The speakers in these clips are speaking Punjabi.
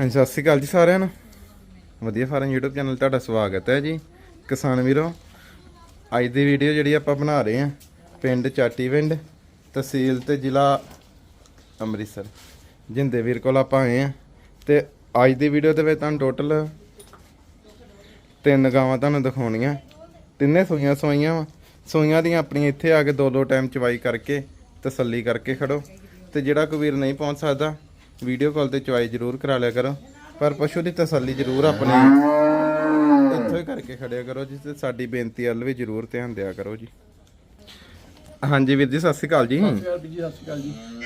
ਹਾਂਜੀ, ਸਤਿ ਸ਼੍ਰੀ ਅਕਾਲ ਜੀ ਸਾਰਿਆਂ ਨੂੰ। ਵਧੀਆ ਫਾਰਮ YouTube ਚੈਨਲ ਤੁਹਾਡਾ ਸਵਾਗਤ ਹੈ ਜੀ। ਕਿਸਾਨ ਵੀਰੋ, ਅੱਜ ਦੀ ਵੀਡੀਓ ਜਿਹੜੀ ਆਪਾਂ ਬਣਾ ਰਹੇ ਹਾਂ, ਪਿੰਡ ਚਾਟੀ ਪਿੰਡ, ਤਹਿਸੀਲ ਤੇ ਜ਼ਿਲ੍ਹਾ ਅੰਮ੍ਰਿਤਸਰ। ਜਿੰਦੇ ਵੀਰ ਕੋਲ ਆਪਾਂ ਆਏ ਆ ਤੇ ਅੱਜ ਦੀ ਵੀਡੀਓ ਦੇ ਵਿੱਚ ਤੁਹਾਨੂੰ ਟੋਟਲ ਤਿੰਨ ਗਾਵਾਂ ਤੁਹਾਨੂੰ ਦਿਖਾਉਣੀਆਂ। ਤਿੰਨੇ ਸੋਈਆਂ ਸਵਾਈਆਂ ਵਾ। ਸੂਈਆਂ ਦੀਆਂ ਆਪਣੀਆਂ ਇੱਥੇ ਆ ਕੇ ਦੋ ਦੋ ਟਾਈਮ ਚਵਾਈ ਕਰਕੇ ਤਸੱਲੀ ਕਰਕੇ ਖੜੋ। ਤੇ ਜਿਹੜਾ ਕੋਈ ਵੀਰ ਨਹੀਂ ਪਹੁੰਚ ਸਕਦਾ ਵੀਡੀਓ ਕਾਲ ਤੇ ਚਵਾਈ ਜ਼ਰੂਰ ਕਰਾ ਲਿਆ ਕਰੋ। ਪਰ ਪਸ਼ੂ ਦੀ ਤਸੱਲੀ ਜ਼ਰੂਰ ਆਪਣੇ ਇੱਥੋਂ ਹੀ ਕਰਕੇ ਖੜਿਆ ਕਰੋ ਜਿਸ ਤੇ ਸਾਡੀ ਬੇਨਤੀ ਵੱਲ ਵੀ ਜ਼ਰੂਰ ਧਿਆਨ ਦਿਆ ਕਰੋ ਜੀ। ਹਾਂਜੀ ਵੀਰ ਜੀ ਸਤਿ ਸ਼੍ਰੀ ਅਕਾਲ ਜੀ। ਸਤਿ ਸ਼੍ਰੀ ਅਕਾਲ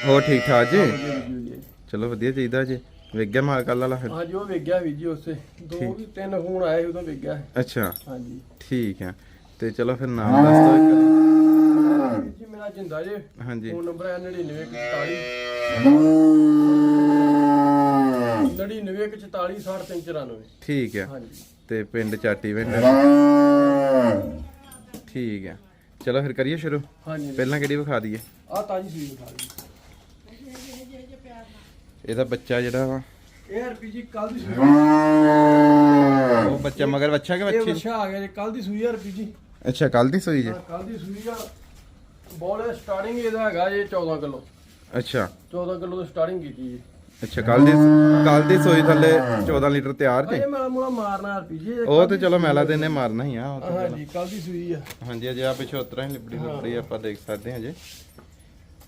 ਹੋਰ ਠੀਕ ਠਾਕ ਜੀ? ਚਲੋ ਵਧੀਆ ਚਾਹੀਦਾ ਜੀ। ਵੇਗਿਆ ਮਾਲ ਕੱਲ ਵਾਲਾ ਹਾਂਜੀ ਉਹ ਵੇਗਿਆ ਵੀ ਜੀ ਉਸੇ। ਦੋ ਵੀ ਤਿੰਨ ਫੋਨ ਆਏ ਉਦੋਂ ਵੇਗਿਆ ਅੱਛਾ। ਹਾਂਜੀ। ਠੀਕ ਹੈ। ਤੇ ਚਲੋ ਫਿਰ ਨਾਮ ਦੱਸ ਦਿਓ ਇੱਕ। ਵਾਰੀ। ਵੀਰ ਜੀ ਮੇਰਾ ਜਿੰਦਾ ਜੇ। ਹਾਂਜੀ। ਫੋਨ ਨੰਬਰ ਹੈ 9944 9944 ਠੀਕ ਹੈ ਹਾਂਜੀ। ਤੇ ਪਿੰਡ ਚਾਟੀ ਵਿੰਡ ਠੀਕ ਹੈ ਚਲੋ ਫਿਰ ਕਰੀਏ ਸ਼ੁਰੂ। ਹਾਂਜੀ। ਪਹਿਲਾਂ ਕਿਹੜੀ ਵਿਖਾ ਦਈਏ? ਆ ਤਾਜੀ ਸੂਈ ਵਿਖਾ ਇਹਦਾ ਬੱਚਾ ਜਿਹੜਾ ਵਾ। ਇਹ ਆਰਪੀਜੀ ਕੱਲ ਦੀ ਸੂਈ ਉਹ ਬੱਚਾ ਮਗਰ ਬੱਚਾ ਕਿ ਇਹ ਬੱਚੀ ਵਛਾ ਆ ਗਿਆ ਜੀ ਕੱਲ ਦੀ ਸੂਈ ਆਰਪੀਜੀ ਅੱਛਾ ਕੱਲ ਦੀ ਸੂਈ ਜੇ ਕੱਲ ਦੀ ਸੂਈ ਆ। ਬੋਲ ਸਟਾਰਟਿੰਗ ਇਹਦਾ ਹੈਗਾ ਜੀ 14 ਕਿਲੋ। ਅੱਛਾ। 14 ਕਿਲੋ ਤੋਂ ਸਟਾਰਟਿੰਗ ਕੀਤੀ ਜੀ। ਅੱਛਾ ਕੱਲ ਦੀ ਕੱਲ ਦੀ ਸੂਈ ਥੱਲੇ 14 ਲੀਟਰ ਤਿਆਰ ਜੇ ਅਜੇ ਮੂਲਾ ਮਾਰਨਾ ਆਰਪੀਜੀ ਉਹ ਤੇ ਚਲੋ ਮੈਲਾ ਤੇ ਇਹਨੇ ਮਾਰਨਾ ਹੀ ਆ ਉਹ ਤਾਂ ਹਾਂਜੀ ਕੱਲ ਦੀ ਸੂਈ ਆ। ਹਾਂਜੀ ਅਜੇ ਆ ਪਿਛੋਂ ਉਤਰਾ ਹੀ ਲਿਬੜੀ ਲਿਬੜੀ ਆਪਾਂ ਦੇਖ ਸਕਦੇ ਹਾਂ ਜੇ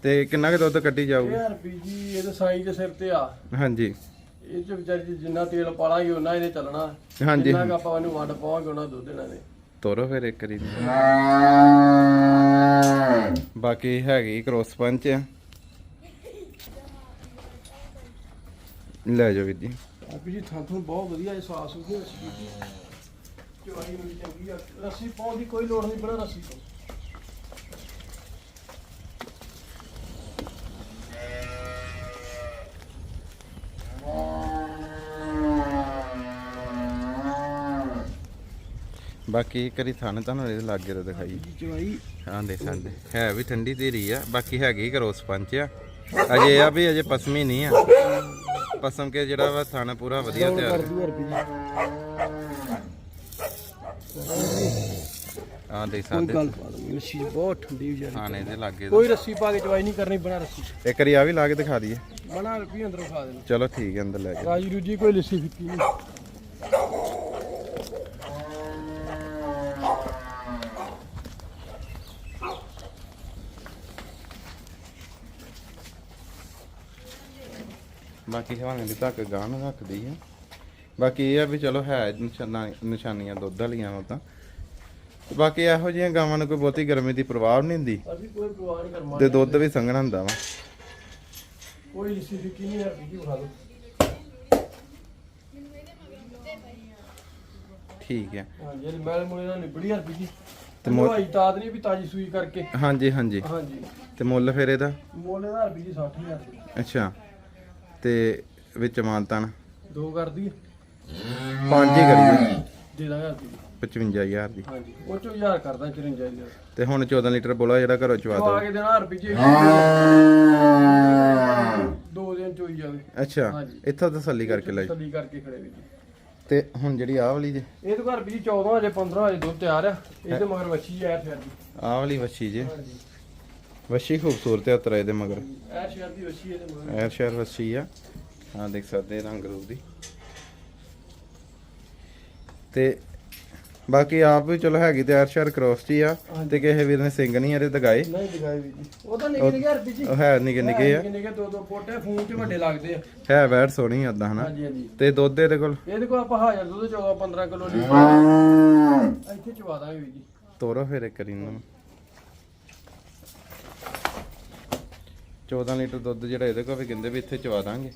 ਤੇ ਕਿੰਨਾ ਕੁ ਦੁੱਧ ਕੱਢੀ ਜਾਊਗੀ? ਇਹ ਆਰਪੀਜੀ ਇਹਦੇ ਦੇ ਸਿਰ ਤੇ ਆ। ਹਾਂਜੀ। ਇਹ ਚ ਵਿਚਾਰੀ ਚ ਜਿੰਨਾ ਤੇਲ ਪਾਲਾਂਗੇ ਉਹਨਾਂ ਇਹਨੇ ਚੱਲਣਾ। ਹਾਂਜੀ। ਜਿੰਨਾ ਕੁ ਆਪਾਂ ਇਹਨੂੰ ਵੰਡ ਪਾਵਾਂਗੇ ਉਹਨਾਂ ਦੁੱਧ ਇਹਨਾਂ ਨੇ। ਤੋਰੋ ਫਿਰ ਇੱਕ ਵਾਰੀ ਬਾਕੀ ਹੈਗੀ ਕ੍ਰੋਸ ਪੰਚ ਆ। ਲੈ ਜਾਓ ਵੀਰ ਜੀ। ਆਰਪੀਜੀ ਥਾਂ ਥਾਂ ਬਹੁਤ ਵਧੀਆ ਅਹਿਸਾਸ ਹੋ ਗਿਆ। ਚਵਾਈ ਮੇਰੀ ਚੰਗੀ ਆ। ਰੱਸੀ ਪਾਉਣ ਦੀ ਕੋਈ ਲੋੜ ਨਹੀਂ ਬਣਾ ਰੱਸੀ ਤੋਂ ਬਾਕੀ ਇੱਕ ਵਾਰੀ ਥਣ ਤੁਹਾਨੂੰ ਇਹਦੇ ਲਾਗੇ ਤੋਂ ਦਿਖਾਈ। ਚਵਾਈ ਹਾਂ ਦੇ ਸਾਡੇ ਹੈ ਵੀ ਠੰਡੀ ਧੀਰੀ ਆ। ਬਾਕੀ ਹੈਗੀ ਕ੍ਰੋਸ ਪੰਚ ਆ। ਅਜੇ ਆ ਵੀ ਅਜੇ ਪਸਮੀ ਨਹੀਂ ਆ। ਪਸਮ ਕੇ ਜਿਹੜਾ ਵਾ ਥਣ ਪੂਰਾ ਵਧੀਆ ਤਿਆਰ। ਆ ਦੇ ਕੋਈ ਸਾਡੇ ਗੱਲ ਪਾ ਬਹੁਤ ਠੰਡੀ ਵਿਚਾਰੀ ਥਾਣੇ ਦੇ ਲਾਗੇ ਕੋਈ ਰੱਸੀ ਪਾ ਕੇ ਚਵਾਈ ਨਹੀਂ ਕਰਨੀ ਬਣਾ ਰੱਸੀ। ਇੱਕ ਵਾਰੀ ਆ ਵੀ ਲਾ ਕੇ ਦਿਖਾ ਦਈਏ। ਬਣਾ ਰੁਪਈ ਅੰਦਰੋਂ ਖਾ ਦੇਣਾ। ਚਲੋ ਠੀਕ ਹੈ ਅੰਦਰ ਲੈ ਜਾਓ। ਰਾਜੀ ਰੂਜੀ ਕੋਈ ਲੱਸੀ ਫਿੱਕੀ ਨਹੀਂ। ਬਾਕੀ ਹਵਾਨੇ ਦੀ ਤੱਕ ਗਾਂ ਨੂੰ ਰੱਖਦੀ ਆ। ਬਾਕੀ ਇਹ ਆ ਵੀ ਚਲੋ ਹੈ ਨਿਸ਼ਾਨਾ ਨਿਸ਼ਾਨੀਆਂ ਦੁੱਧ ਵਾਲੀਆਂ ਉਹ ਤਾਂ। ਤੇ ਬਾਕੀ ਇਹੋ ਜਿਹੀਆਂ ਗਾਵਾਂ ਨੂੰ ਕੋਈ ਬਹੁਤੀ ਗਰਮੀ ਦੀ ਪ੍ਰਭਾਵ ਨਹੀਂ ਹੁੰਦੀ। ਅਸੀਂ ਕੋਈ ਪਰਵਾਹ ਨਹੀਂ ਕਰਮਾ ਤੇ ਦੁੱਧ ਵੀ ਸੰਘਣਾ ਹੁੰਦਾ ਵਾ। ਕੋਈ ਲੱਸੀ ਫਿੱਕੀ ਨਹੀਂ ਹੈ ਫਿੱਕੀ ਖਾ ਲਓ। ਠੀਕ ਹੈ ਇਹ ਮੈਲ ਮੂਲੇ ਨਾਲ ਨਿਬੜੀ ਹਰ ਬੀਜੀ ਤੇ ਤੇ ਮੋਈ ਤਾਦ ਨਹੀਂ ਵੀ ਤਾਜੀ ਸੂਈ ਕਰਕੇ। ਹਾਂਜੀ ਹਾਂਜੀ। ਹਾਂਜੀ। ਤੇ ਮੁੱਲ ਫਿਰ ਇਹਦਾ? ਮੋਲੇ ਦਾ ਬੀਜੀ 60000 ਰੁਪਏ ਅੱਛਾ। ਤੇ ਵਿੱਚ ਮਾਨਤਨ ਦੋ ਕਰਦੀ ਪੰਜ ਹੀ ਕਰੀਏ। ਦੇ ਦਾਂਗੇ ਹਰ ਬੀਜੀ 55000 ਦੀ। ਹਾਂਜੀ। ਉਹ ਚੋਂ 1000 ਕਰਦਾ 54000 ਤੇ ਹੁਣ 14 ਲੀਟਰ ਬੋਲਾ ਜਿਹੜਾ ਘਰੋਂ ਚਵਾ ਆ ਦੋ। ਕੇ ਦੇਣਾ ਹਰ ਬੀਜੀ ਦੋ ਦਿਨ ਚੋਈ ਜਾਵੇ। ਅੱਛਾ ਹਾਂਜੀ। ਇੱਥੋਂ ਤਸੱਲੀ ਕਰਕੇ ਲੈ ਤਸੱਲੀ ਕਰਕੇ ਖੜੇ ਵੀ ਜੀ। ਤੇ ਹੁਣ ਜਿਹੜੀ ਆਹ ਵਾਲੀ ਜੇ? ਇਹ ਤਾਂ ਘਰ ਬੀਜੀ 14 ਹਜੇ 15 ਹਜੇ ਦੁੱਧ ਤਿਆਰ ਆ। ਇਹ ਤੇ ਮਗਰ ਵੱਛੀ ਐ ਠਹਿਰ ਦੀ ਆਹ ਵਾਲੀ ਵੱਛੀ ਜੇ। ਹਾਂਜੀ। ਵੱਛੀ ਖੂਬਸੂਰਤ ਹੈ ਤਰਾ ਮਗਰ। ਸ਼ਹਿਰ ਦੀ ਮਗਰ। ਐਰ ਸ਼ਹਿਰ ਵੱਛੀ ਆ। ਹਾਂ ਦੇਖ ਸਕਦੇ ਰੰਗ ਰੂਪ ਦੀ। ਤੇ ਬਾਕੀ ਆਪ ਵੀ ਚਲੋ ਹੈਗੀ ਤੇ ਐਰ ਸ਼ਹਿਰ ਕ੍ਰੋਸ ਚ ਹੀ ਆ। ਤੇ ਕਿਸੇ ਵੀਰ ਨੇ ਸਿੰਘ ਨਹੀਂ ਇਹਦੇ ਦਗਾਏ ਨਹੀਂ ਦਿਖਾਈ ਵੀ ਜੀ। ਉਹ ਤਾਂ ਨਿੱਕੇ ਨਿੱਕੇ ਹਰ ਬੀਜੀ ਉਹ ਹੈ ਨਿੱਕੇ ਨਿੱਕੇ ਆ। ਨਿੱਕੇ ਨਿੱਕੇ ਦੋ ਦੋ ਪੋਟੇ ਫੋਨ 'ਚ ਵੱਡੇ ਲੱਗਦੇ ਆ। ਹੈ ਵੈਟ ਸੋਹਣੀ ਆਦਾ ਹਨਾ? ਹਾਂਜੀ ਹਾਂਜੀ। ਤੇ ਦੁੱਧ ਇਹਦੇ ਕੋਲ? ਇਹਦੇ ਕੋਲ ਆਪਾਂ ਹਾਜ਼ਰ ਦੁੱਧ 14 15 ਕਿਲੋ ਲਈ ਇੱਥੇ ਚਵਾ ਦਾਂਗੇ ਵੀ ਜੀ। ਤੋਰੋ ਫਿਰ ਇੱਕ ਨੂੰ 14 ਲੀਟਰ ਦੁੱਧ ਜਿਹੜਾ ਇਹਦੇ ਕੋਲ ਵੀ ਕਹਿੰਦੇ ਵੀ ਇੱਥੇ ਚਵਾ ਦਾਂਗੇ।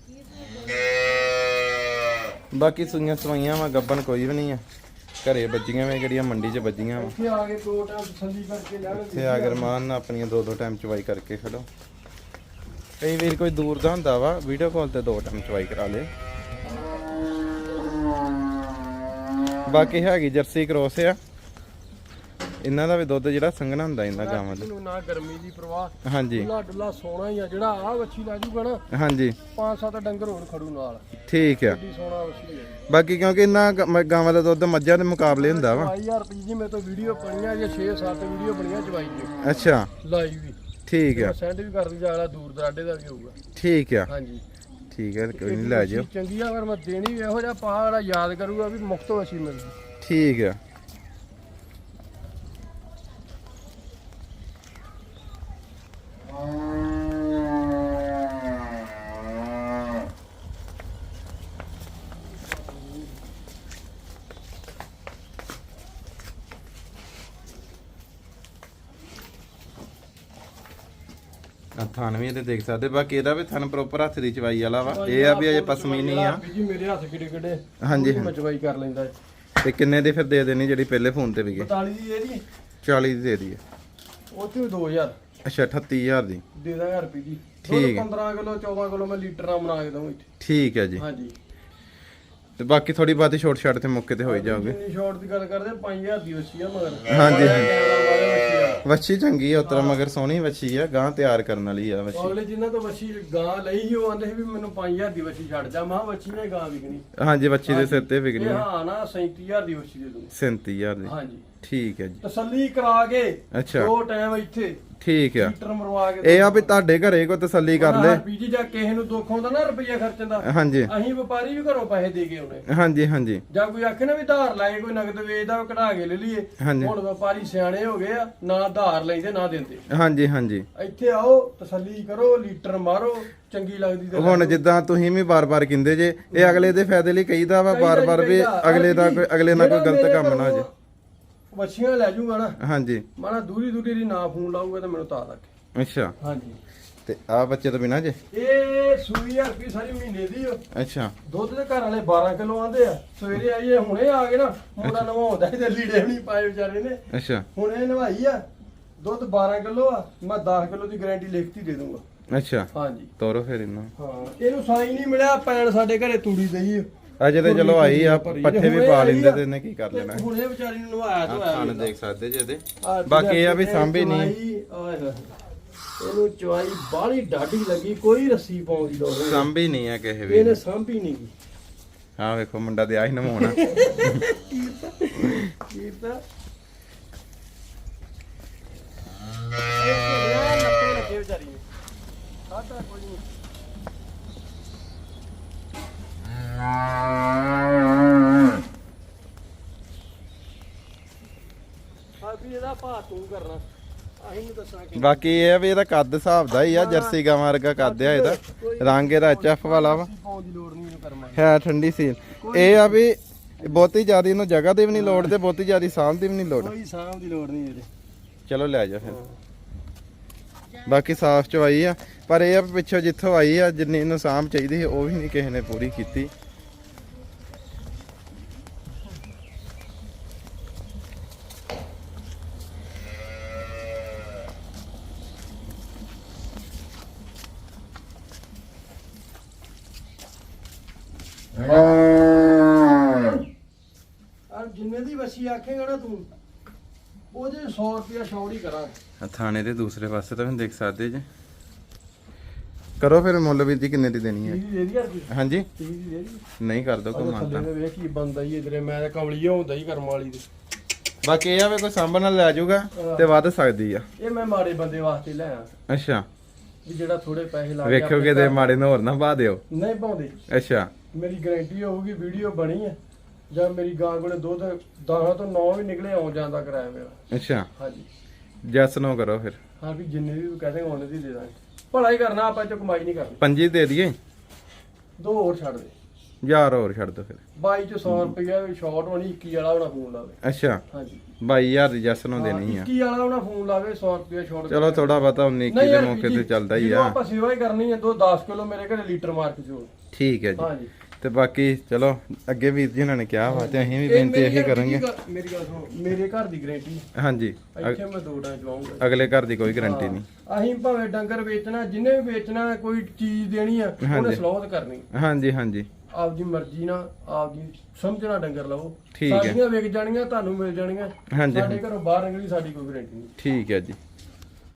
ਬਾਕੀ ਸੂਈਆਂ ਸਵਾਈਆਂ ਵਾ ਗੱਬਨ ਕੋਈ ਵੀ ਨਹੀਂ ਆ। ਘਰੇ ਵੱਜੀਆਂ ਵੇ ਜਿਹੜੀਆਂ ਮੰਡੀ 'ਚ ਵੱਜੀਆਂ ਵਾ। ਇੱਥੇ ਆ ਕੇ ਦੋ ਟਾਈਮ ਤਸੱਲੀ ਕਰਕੇ ਲੈਣ ਇੱਥੇ ਆ ਕੇ ਰਮਾਨ ਨਾਲ ਆਪਣੀਆਂ ਦੋ ਦੋ ਟਾਈਮ ਚਵਾਈ ਕਰਕੇ ਖੜੋ। ਕਈ ਵੀਰ ਕੋਈ ਦੂਰ ਦਾ ਹੁੰਦਾ ਵਾ ਵੀਡੀਓ ਕਾਲ ਤੇ ਦੋ ਟਾਈਮ ਚਵਾਈ ਕਰਾ ਲੇ ਬਾਕੀ ਹੈਗੀ ਜਰਸੀ ਕ੍ਰੋਸ ਆ। ਇਹਨਾਂ ਦਾ ਵੀ ਦੁੱਧ ਜਿਹੜਾ ਸੰਘਣਾ ਹੁੰਦਾ ਇਹਨਾਂ ਗਾਵਾਂ ਦਾ। ਇਹਨੂੰ ਨਾ ਗਰਮੀ ਦੀ ਪ੍ਰਵਾਹ ਹਾਂਜੀ। ਡੁੱਲਾ ਡੁੱਲਾ ਸੋਨਾ ਹੀ ਆ ਜਿਹੜਾ ਆ ਵੱਛੀ ਲਾ ਜੂਗਾ ਨਾ ਹਾਂਜੀ। ਪੰਜ ਸੱਤ ਡੰਗਰ ਹੋਰ ਖੜੂ ਨਾਲ। ਠੀਕ ਆ। ਵੱਛੀ ਹੈ ਬਾਕੀ ਕਿਉਂਕਿ ਇਹਨਾਂ ਗ- ਗਾਵਾਂ ਦਾ ਦੁੱਧ ਮੱਝਾਂ ਦੇ ਮੁਕਾਬਲੇ ਹੁੰਦਾ ਵਾ। 2000 ਰੁਪਏ ਜੀ ਮੇਰੇ ਤੋਂ ਵੀਡੀਓ ਬਣੀਆਂ ਜੇ 6-7 ਵੀਡੀਓ ਬਣੀਆਂ ਚਵਾਈ ਦੀ ਅੱਛਾ। ਲਾਈਵ ਵੀ। ਠੀਕ ਆ। ਸੈਂਡ ਵੀ ਕਰ ਦੂਜਾ ਅਗਲਾ ਦੂਰ ਦਰਾਡੇ ਦਾ ਵੀ ਹੋਊਗਾ। ਠੀਕ ਆ। ਹਾਂਜੀ। ਠੀਕ ਆ ਕੋਈ ਨਹੀਂ ਲੈ ਜਾਓ। ਚੰਗੀ ਆ ਪਰ ਮੈਂ ਦੇਣੀ ਵੀ ਇਹੋ ਜਿਹਾ ਪਾ ਜਿਹੜਾ ਯਾਦ ਕਰੂਗਾ ਵੀ ਮੁਕਤ ਵਸੀ ਮਿਲਦੀ। ਠੀਕ ਆ। ਆ ਥਣ ਵੀ ਇਹਦੇ ਦੇਖ ਸਕਦੇ। ਬਾਕੀ ਇਹਦਾ ਵੀ ਥਣ ਪ੍ਰੋਪਰ ਹੱਥ ਦੀ ਚਵਾਈ ਵਾਲਾ ਵਾ। ਇਹ ਆ ਵੀ ਅਜੇ ਪਸਮੀ ਨਹੀਂ ਆ। ਜੀ ਮੇਰੇ ਹੱਥ ਕਿਡੇ ਕਿਡੇ। ਹਾਂਜੀ, ਮੈਂ ਚਵਾਈ ਕਰ ਲੈਂਦਾ। ਤੇ ਕਿੰਨੇ ਦੀ ਫਿਰ ਦੇ ਦੇਣੀ ਜਿਹੜੀ ਪਹਿਲੇ ਫੋਨ ਤੇ ਵਿਗੇ 42 ਦੀ ਇਹਦੀ 40 ਦੀ ਦੇ ਦਈਏ। ਉਹ ਵੀ 2000 ਅੱਛਾ 38000 ਦੀ। ਦੇ ਦਾਂਗਾ ਰੁਪਏ ਦੀ ਠੀਕ ਹੈ। 15 ਕਿਲੋ 14 ਕਿਲੋ ਮੈਂ ਲੀਟਰ ਨਾਲ ਬਣਾ ਕੇ ਇੱਥੇ। ਠੀਕ ਹੈ ਜੀ। ਹਾਂਜੀ। ਤੇ ਬਾਕੀ ਥੋੜੀ ਬਾਤੀ ਛੋਟ ਛੱਡ ਤੇ ਮੌਕੇ ਤੇ ਹੋਈ ਜਾਓਗੇ ਸ਼ਾਰਟ ਦੀ ਗੱਲ ਕਰਦੇ 5000 ਦੀ ਵੱਛੀ ਆ ਮਗਰ। ਹਾਂਜੀ, ਵੱਛੀ ਚੰਗੀ ਆ ਉਤਰਾ ਮਗਰ ਸੋਹਣੀ ਵੱਛੀ ਆ ਗਾਂ ਤਿਆਰ ਕਰਨ ਵਾਲੀ ਆ ਵੱਛੀ। ਅਗਲੇ ਜਿਨ੍ਹਾਂ ਤੋਂ ਵੱਛੀ ਗਾਂ ਲਈ ਸੀ ਉਹ ਆਂਦੇ ਸੀ ਵੀ ਮੈਨੂੰ 5000 ਦੀ ਵੱਛੀ ਛੱਡ ਜਾ। ਮਾਂ ਵੱਛੀ ਨੇ ਗਾਂ ਵਿਕਣੀ। ਹਾਂਜੀ ਵੱਛੀ ਦੇ ਸਿਰ ਤੇ ਇਹ ਵਿਕਣੀ ਹਾਂ ਨਾ 37000 ਦੀ ਵੱਛੀ ਦੇ ਦੂੰ। 37000 ਦੀ। ਹਾਂਜੀ। ਠੀਕ ਹੈ ਜੀ। ਤਸੱਲੀ ਕਰਾ ਕੇ ਅੱਛਾ। ਦੋ ਟਾਈਮ ਇੱਥੇ ਠੀਕ ਆ। ਲੀਟਰ ਮਰਵਾ ਕੇ ਇਹ ਆ ਵੀ ਤੁਹਾਡੇ ਘਰੇ ਕੋਈ ਤਸੱਲੀ ਕਰ ਲੈ। ਬੀਜੀ ਜਾਂ ਕਿਸੇ ਨੂੰ ਦੁੱਖ ਹੁੰਦਾ ਨਾ ਰੁਪਈਆ ਖਰਚਣ ਦਾ। ਹਾਂਜੀ। ਅਸੀਂ ਵਪਾਰੀ ਵੀ ਘਰੋਂ ਪੈਸੇ ਦੇ ਕੇ ਆਉਣੇ। ਹਾਂਜੀ ਹਾਂਜੀ। ਜਾਂ ਕੋਈ ਆਖੇ ਨਾ ਵੀ ਧਾਰ ਲੈ ਕੇ ਕੋਈ ਨਗਦ ਵੇਚਦਾ ਉਹ ਕਢਾ ਕੇ ਲੈ ਲਈਏ। ਹੁਣ ਵਪਾਰੀ ਸਿਆਣੇ ਹੋ ਗਏ ਆ ਨਾ ਧਾਰ ਲੈਂਦੇ ਨਾ ਦਿੰਦੇ। ਹਾਂਜੀ ਹਾਂਜੀ। ਇੱਥੇ ਆਓ ਤਸੱਲੀ ਕਰੋ ਲੀਟਰ ਮਾਰੋ ਚੰਗੀ ਲੱਗਦੀ ਤੇ ਹੁਣ ਜਿੱਦਾਂ ਤੁਸੀਂ ਵੀ ਬਾਰ-ਬਾਰ ਕਹਿੰਦੇ ਜੇ ਇਹ ਅਗਲੇ ਦੇ ਫਾਇਦੇ ਲਈ ਕਹੀਦਾ ਵਾ ਬਾਰ-ਬਾਰ ਵੀ ਅਗਲੇ ਦਾ ਕੋਈ ਅਗਲੇ ਨਾਲ ਕੋਈ ਗਲਤ ਕੰਮ ਨਾ ਹੋ ਜੇ ਵੱਛੀਆਂ ਲੈ ਜੂਗਾ ਨਾ। ਹਾਂਜੀ। ਮਾਣਾ ਦੂਰੀ ਦੂਰੀ ਦੀ ਨਾ ਫੋਨ ਲਾਊਗਾ ਤਾਂ ਮੈਨੂੰ ਤਾਂ ਲੱਗੇ ਅੱਛਾ। ਹਾਂਜੀ। ਤੇ ਆ ਬੱਚੇ ਤੋਂ ਬਿਨਾ ਜੇ? ਇਹ ਸੂਈ ਆ ਰੁਪਈ ਸਾਰੀ ਮਹੀਨੇ ਦੀ ਓ। ਅੱਛਾ। ਦੁੱਧ ਦੇ ਘਰ ਵਾਲੇ 12 ਕਿਲੋ ਆਂਦੇ ਆ। ਸਵੇਰੇ ਆਈਏ ਹੁਣੇ ਆ ਗਏ ਨਾ। ਮੁੰਡਾ ਨਵਾਉਂਦਾ ਤੇ ਲੀੜੇ ਵੀ ਨਹੀਂ ਪਾਏ ਵਿਚਾਰੇ ਨੇ। ਅੱਛਾ। ਹੁਣੇ ਨਵਾਈ ਆ। ਦੁੱਧ 12 ਕਿਲੋ ਆ। ਮੈਂ 10 ਕਿਲੋ ਦੀ ਗਾਰੰਟੀ ਲਿਖਤੀ ਦੇ ਦੂੰਗਾ ਅੱਛਾ। ਹਾਂਜੀ। ਤੋਰੋ ਫਿਰ ਇਹਨੂੰ। ਹਾਂ। ਇਹਨੂੰ ਸਾਈ ਨਹੀਂ ਮਿਲਿਆ ਪੈਣ ਸਾਡੇ ਘਰੇ ਤੂੜੀ ਦਈ ਅਜੇ ਤੇ ਚਲੋ ਆਈ ਆ ਪੱਠੇ ਵੀ ਪਾ ਲੈਂਦੇ। ਤੇ ਇਹਨੇ ਕੀ ਕਰ ਲੈਣਾ। ਹੁਣੇ ਵਿਚਾਰੀ ਨੂੰ ਨਵਾਇਆ ਤੋਂ ਆਇਆ ਖਾਣ ਦੇਖ ਸਕਦੇ ਜੇ ਇਹਦੇ। ਬਾਕੀ ਇਹ ਆ ਵੀ ਸਾਂਭੀ ਨਹੀਂ। ਚਵਾਈ, ਆਏ ਹੋਏ। ਇਹਨੂੰ ਚਵਾਈ ਬਾਹਲੀ ਡਾਢੀ ਲੱਗੀ ਕੋਈ ਰੱਸੀ ਪਾਉਣ ਦੀ ਲੋੜ ਨਹੀਂ। ਸਾਂਭੀ ਨਹੀਂ ਆ ਕਿਸੇ ਵੀ। ਇਹਨੇ ਸਾਂਭੀ ਨਹੀਂ ਹਾਂ ਵੇਖੋ ਮੁੰਡਾ ਤੇ ਆਹੀ ਨਮਾਉਣਾ ਕੀਤਾ ਇਹ ਲੱਤੇ ਲੱਗੇ ਵਿਚਾਰੀ ਨੂੰ ਖਾਦਾ ਕੋਈ ਨਹੀਂ ਆ ਵੀ ਇਹਦਾ ਭਾ ਤੂੰ ਕਰਨਾ। ਅਸੀਂ ਨਹੀਂ ਦੱਸਣਾ ਕਿ ਬਾਕੀ ਇਹ ਆ ਵੀ ਇਹਦਾ ਕੱਦ ਹਿਸਾਬ ਦਾ ਹੀ ਆ ਜਰਸੀ ਗਾਂ ਵਰਗਾ ਕੱਦ ਆ ਇਹਦਾ। ਰੰਗ ਇਹਦਾ ਐਚਐਫ ਵਾਲਾ ਵਾ। ਪਾਉਣ ਦੀ ਲੋੜ ਨਹੀਂ ਇਹਨੂੰ ਕਰਮਾ ਹੈ ਠੰਡੀ ਸੀਲ। ਇਹ ਆ ਵੀ ਬਹੁਤੀ ਜ਼ਿਆਦਾ ਇਹਨੂੰ ਜਗ੍ਹਾ ਦੀ ਵੀ ਨਹੀਂ ਲੋੜ ਤੇ ਬਹੁਤੀ ਜ਼ਿਆਦਾ ਸਾਂਭ ਦੀ ਵੀ ਨਹੀਂ ਲੋੜ। ਕੋਈ ਸਾਂਭ ਦੀ ਲੋੜ ਨਹੀਂ ਇਹਦੇ। ਚਲੋ ਲੈ ਜਾ ਫਿਰ। ਬਾਕੀ ਸਾਫ਼ ਚਵਾਈ ਆ। ਪਰ ਇਹ ਆ ਵੀ ਪਿੱਛੋਂ ਜਿੱਥੋਂ ਆਈ ਆ ਜਿੰਨੀ ਇਹਨੂੰ ਸਾਂਭ ਚਾਹੀਦੀ ਸੀ ਉਹ ਵੀ ਨਹੀਂ ਕਿਸੇ ਨੇ ਪੂਰੀ ਕੀਤੀ ਆ ਵਸੀ ਆਖੇਗਾ ਨਾ ਤੂੰ। ਉਹਦੇ 100 ਰੁਪਿਆ ਛੌੜੀ ਕਰਾਂਗੇ ਆ ਥਾਣੇ ਦੇ ਦੂਸਰੇ ਪਾਸੇ ਤਾਂ ਵੀ ਦੇਖ ਸਕਦੇ ਜੇ। ਕਰੋ ਫਿਰ ਮੁੱਲ ਵੀਰ ਜੀ ਕਿੰਨੇ ਦੀ ਦੇਣੀ ਹੈ? ਦੀ ਤੂੰ ਹਾਂਜੀ। ਤੀਹ ਦੀ ਦੇ ਦੀ ਨਹੀਂ ਕਰ ਦੋ ਕੋਈ ਥੱਲੇ ਮੰਨਤਾ ਨੇ ਵੇਖ ਕੀ ਬੰਦਾ ਹੀ ਇਧਰੇ ਮੈਂ ਤਾਂ ਕਮਲੀ ਹੁੰਦਾ ਹੀ ਕਰਮ ਵਾਲੀ ਦੀ। ਬਾਕੀ ਇਹ ਆ ਵੀ ਕੋਈ ਸਾਂਭਣ ਨਾਲ ਲੈ ਜਾਊਗਾ ਤੇ ਵੱਧ ਸਕਦੀ ਆ। ਇਹ ਮੈਂ ਮਾੜੇ ਬੰਦੇ ਵਾਸਤੇ ਲੈ ਆ ਅੱਛਾ। ਵੀ ਜਿਹੜਾ ਥੋੜੇ ਪੈਸੇ ਲਾ ਕੇ ਵੇਖੋ ਆਪਣੇ ਕਿਤੇ ਘਰ- ਮਾੜੇ ਨੂੰ ਹੋਰ ਨਾ ਪਾ ਦਿਓ। ਨਹੀਂ ਪਾਉਂਦੇ। ਅੱਛਾ। ਮੇਰੀ ਗਾਰੰਟੀ ਹੋਊਗੀ ਵੀਡੀਓ ਬਣੀ ਹੈ ਜਾਂ ਮੇਰੀ ਗਾਂ ਕੋਲੇ ਦੁੱਧ 10 ਤੋਂ 9 ਵੀ ਨਿਕਲੇ ਆਉਂ ਜਾਂਦਾ ਕਰਾਇਆ ਮੇਰਾ ਅੱਛਾ। ਹਾਂਜੀ। ਜੈਸ ਨੋ ਕਰੋ ਫਿਰ। ਹਾਂ ਵੀ ਜਿੰਨੇ ਵੀ ਕਹਦੇ ਉਹਨੇ ਦੀ ਦੇ ਦਾਂਗੇ। ਭਲਾ ਹੀ ਕਰਨਾ ਆਪਾਂ ਚ ਕਮਾਈ ਨਹੀਂ ਕਰਨੀ। ਪੰਜੀ ਦੇ ਦਈਏ? ਦੋ ਹੋਰ ਛੱਡ ਦੇ। ਯਾਰ ਹੋਰ ਛੱਡ ਦੋ ਫਿਰ। 22 ਚ 100 ਰੁਪਇਆ ਸ਼ਾਰਟ ਹੋਣੀ 21 ਵਾਲਾ ਹੋਣਾ ਫੋਨ ਲਾਵੇ। ਅੱਛਾ। ਹਾਂਜੀ। 22000 ਦੀ ਜੈਸ ਨੂੰ ਦੇਣੀ ਆ। 21 ਵਾਲਾ ਹੋਣਾ ਫੋਨ ਲਾਵੇ 100 ਰੁਪਇਆ ਸ਼ਾਰਟ ਚਲੋ ਥੋੜਾ ਬਹੁਤਾ 19 ਨਹੀਂ ਦੇ ਯਾਰ ਮੌਕੇ ਜੀ, ਤੇ ਚੱਲਦਾ ਹੀ ਆ। ਆਪਾਂ ਸੇਵਾ ਹੀ ਕਰਨੀ ਹੈ ਦੋ 10 ਕਿਲੋ ਮੇਰੇ ਘਰੇ ਲੀਟਰ ਮਾਰ ਕੇ ਚੋਲ ਠੀਕ ਹੈ ਜੀ। ਹਾਂਜੀ। ਤੇ ਬਾਕੀ ਚਲੋ ਅੱਗੇ ਵੀਰ ਜੀ ਉਹਨਾਂ ਨੇ ਕਿਹਾ ਵਾ ਤੇ ਅਸੀਂ ਵੀ ਬੇਨਤੀ ਇਹੀ ਕਰਾਂਗੇ। ਮੇਰੀ ਗੱਲ ਸੁਣੋ ਮੇਰੇ ਘਰ ਦੀ ਗਾਰੰਟੀ ਹਾਂਜੀ। ਇੱਥੇ ਮੈਂ ਦੋ ਟਾਂ ਚਵਾਉਂਗਾ ਅਗਲੇ ਘਰ ਦੀ ਕੋਈ ਗਾਰੰਟੀ ਨਹੀਂ। ਅਸੀਂ ਭਾਵੇਂ ਡੰਗਰ ਵੇਚਣਾ ਜਿੰਨੇ ਵੀ ਵੇਚਣਾ ਕੋਈ ਚੀਜ਼ ਦੇਣੀ ਆ ਉਹਨੇ। ਸਲੋਧ ਕਰਨੀ। ਹਾਂਜੀ ਹਾਂਜੀ। ਆਪਦੀ ਮਰਜ਼ੀ ਨਾਲ ਆਪਦੀ ਸਮਝਣਾ ਡੰਗਰ ਹੈ। ਸਾਡੀਆਂ ਵਿਕ ਜਾਣੀਆਂ ਤੁਹਾਨੂੰ ਮਿਲ ਜਾਣੀਆਂ। ਸਾਡੇ ਘਰੋਂ ਬਾਹਰ ਨਿਕਲੀ ਸਾਡੀ ਕੋਈ ਗਰੰਟੀ ਨਹੀਂ। ਠੀਕ ਹੈ ਜੀ।